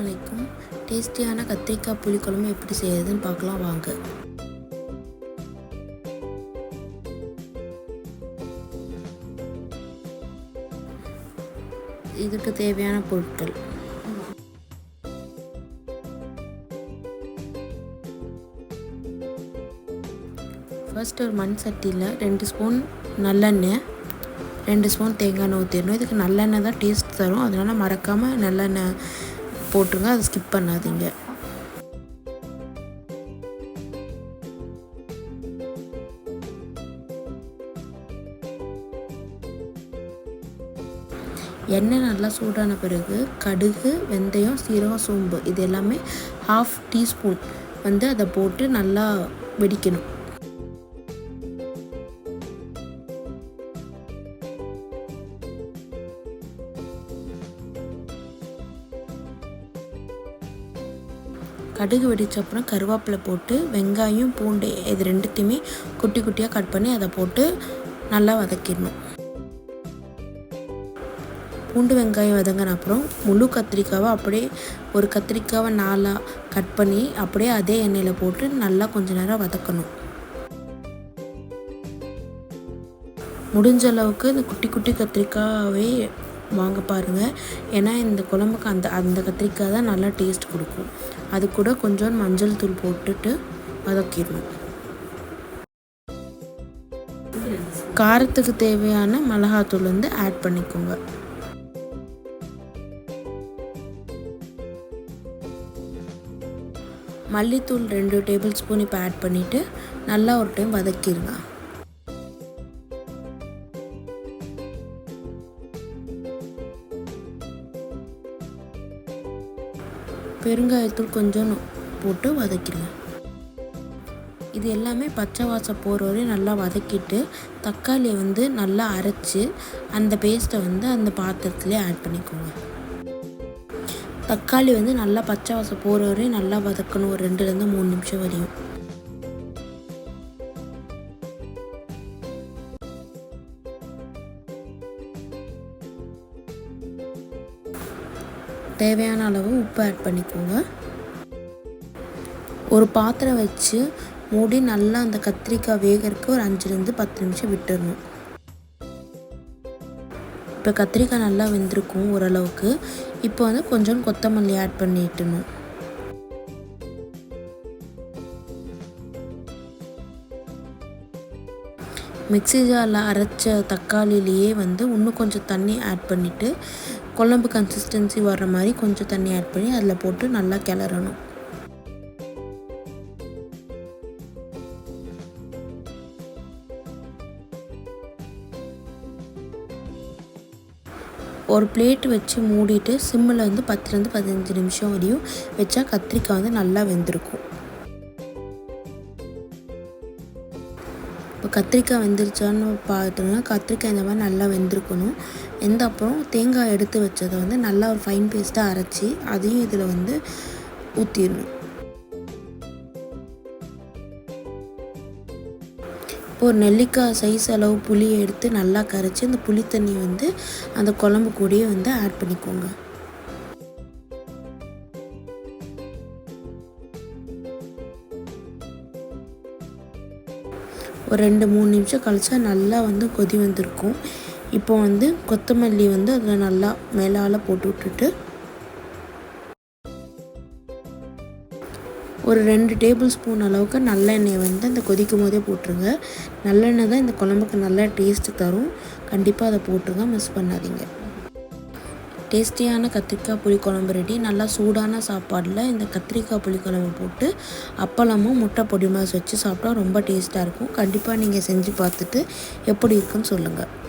அலைக்கும். டேஸ்டியான கத்திரிக்காய் புளிக்குழம்பு எப்படி செய்யறதுன்னு பார்க்கலாம் வாங்க. இதுக்கு தேவையான பொருட்கள். ஃபர்ஸ்ட் ஒரு மண் சட்டியில் ரெண்டு ஸ்பூன் நல்லெண்ணெய் ரெண்டு ஸ்பூன் தேங்காய் எண்ணெய் ஊற்றிடணும் இதுக்கு நல்லெண்ணெய் தான் டேஸ்ட் தரும். அதனால் மறக்காமல் நல்லெண்ணெய் போட்டுருங்க அதை ஸ்கிப் பண்ணாதீங்க. எண்ணெய் நல்லா சூடான பிறகு கடுகு வெந்தயம் சீரகம் சோம்பு இது எல்லாமே ஹாஃப் டீஸ்பூன் வந்து அதை போட்டு நல்லா வெடிக்கணும். கடுகு வெடிச்ச அப்புறம் கருவேப்பிலை போட்டு வெங்காயம் பூண்டு இது ரெண்டுத்தையுமே குட்டி குட்டியாக கட் பண்ணி அதை போட்டு நல்லா வதக்கிடணும். பூண்டு வெங்காயம் வதங்கின அப்புறம் முழு கத்திரிக்காவை அப்படியே ஒரு கத்திரிக்காவை நாலாக கட் பண்ணி அப்படியே அதே எண்ணெயில் போட்டு நல்லா கொஞ்ச நேரம் வதக்கணும். முடிஞ்ச அளவுக்கு இந்த குட்டி குட்டி கத்திரிக்காவே வாங்க பாருங்கள் ஏன்னா இந்த குழம்புக்கு அந்த அந்த கத்திரிக்காய் தான் நல்லா டேஸ்ட் கொடுக்கும். அது கூட கொஞ்சம் மஞ்சள் தூள் போட்டுட்டு வதக்கிடணும். காரத்துக்கு தேவையான மிளகாத்தூள் வந்து ஆட் பண்ணிக்கோங்க. மல்லித்தூள் ரெண்டு டேபிள் ஸ்பூன் இப்போ ஆட் பண்ணிவிட்டு நல்லா ஒரு டைம் வதக்கிடுங்க. பெருங்காயத்தூள் கொஞ்சம் போட்டு வதக்கிடுங்க. இது எல்லாமே பச்சை வாசம் போகிற வரையும் நல்லா வதக்கிட்டு தக்காளியை வந்து நல்லா அரைச்சி அந்த பேஸ்ட்டை வந்து அந்த பாத்திரத்துலேயே ஆட் பண்ணிக்கோங்க. தக்காளி வந்து நல்லா பச்சை வாசம் போகிற வரையும் நல்லா வதக்கணும். ஒரு ரெண்டுலேருந்து மூணு நிமிஷம் வரையும். தேவையான அளவு உப்பு ஆட் பண்ணிக்கோங்க. ஒரு பாத்திரம் வச்சு மூடி நல்லா அந்த கத்திரிக்காய் வேகறதுக்கு ஒரு அஞ்சுலேருந்து பத்து நிமிஷம் விட்டுடணும் இப்போ கத்திரிக்காய் நல்லா வெந்திருக்கும் ஓரளவுக்கு. இப்போ வந்து கொஞ்சம் கொத்தமல்லி ஆட் பண்ணிட்டணும். மிக்சி ஜாரில் அரைச்ச தக்காளிலேயே வந்து இன்னும் கொஞ்சம் தண்ணி ஆட் பண்ணிவிட்டு குழம்பு கன்சிஸ்டன்சி வர்ற மாதிரி கொஞ்சம் தண்ணி ஆட் பண்ணி அதில் போட்டு நல்லா கிளறணும். ஒரு பிளேட் வச்சு மூடிட்டு சிம்மில் வந்து பத்துலேருந்து பதினஞ்சு நிமிஷம் வரையும் வச்சா கத்திரிக்காய் வந்து நல்லா வெந்திருக்கும். கத்திரிக்காய் வெந்துருச்சான்னு பார்த்தோம்னா கத்திரிக்காய் இந்த மாதிரி நல்லா வெந்திருக்கணும். வெந்த அப்புறம் தேங்காய் எடுத்து வச்சதை வந்து நல்லா ஒரு ஃபைன் பேஸ்ட்டாக அரைச்சி அதையும் இதில் வந்து ஊற்றிடணும் இப்போ ஒரு நெல்லிக்காய் சைஸ் அளவு புளியை எடுத்து நல்லா கரைச்சி அந்த புளி தண்ணி வந்து அந்த குழம்பு கூடயே வந்து ஆட் பண்ணிக்கோங்க. ஒரு ரெண்டு மூணு நிமிஷம் கழிச்சா நல்லா வந்து கொதி வந்திருக்கும். இப்போ வந்து கொத்தமல்லி வந்து அதில் நல்லா மேலால் போட்டு விட்டுட்டு ஒரு ரெண்டு டேபிள் ஸ்பூன் அளவுக்கு நல்லெண்ணெய் வந்து அந்த கொதிக்கும் போதே போட்டுருங்க. நல்லெண்ணெய் தான் இந்த குழம்புக்கு நல்லா டேஸ்ட்டு தரும். கண்டிப்பாக அதை போட்டுருங்க மிஸ் பண்ணாதீங்க. டேஸ்டியான கத்திரிக்காய் புளிக்குழம்பு ரெடி நல்லா சூடான சாப்பாடில் இந்த கத்திரிக்காய் புளிக்குழம்பு போட்டு அப்பளமும் முட்டை பொடி மாஸ் வச்சு சாப்பிட்டா ரொம்ப டேஸ்ட்டாக இருக்கும். கண்டிப்பாக நீங்கள் செஞ்சு பார்த்துட்டு எப்படி இருக்குன்னு சொல்லுங்கள்